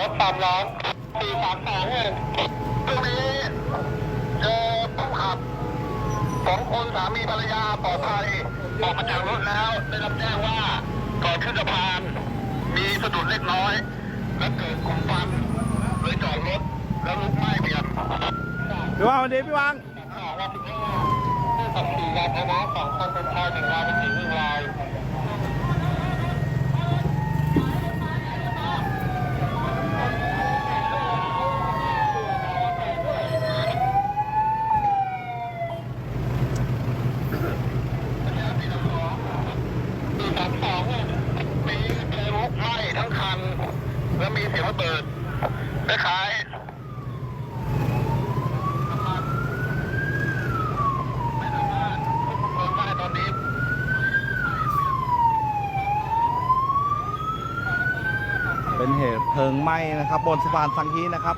ร้องสี่สามสองเนี่ยตรงนี้เจอผู้ขับสองคนสามีภรรยาปลอดภัยออกมาจากรถแล้ว ได้รับแจ้งว่าก่อนขึ้นสะพาน มีสะดุดเล็กน้อย และเกิดกลุ่มควันเลยจอดรถแล้วลุกไหม้เปลี่ยนพี่วางวันนี้พี่วางข่าวว่าถึงว่าผู้ขับขี่ยานพาหนะสองคนเป็นชายหนึ่งรายเป็นหญิงหนึ่งราย แล้วมีเสียงระเบิดคล้ายๆน้ำมันได้ตอนนี้เป็นเหตุเพลิงไหม้นะครับ บนสะพานสังฮีนะครับ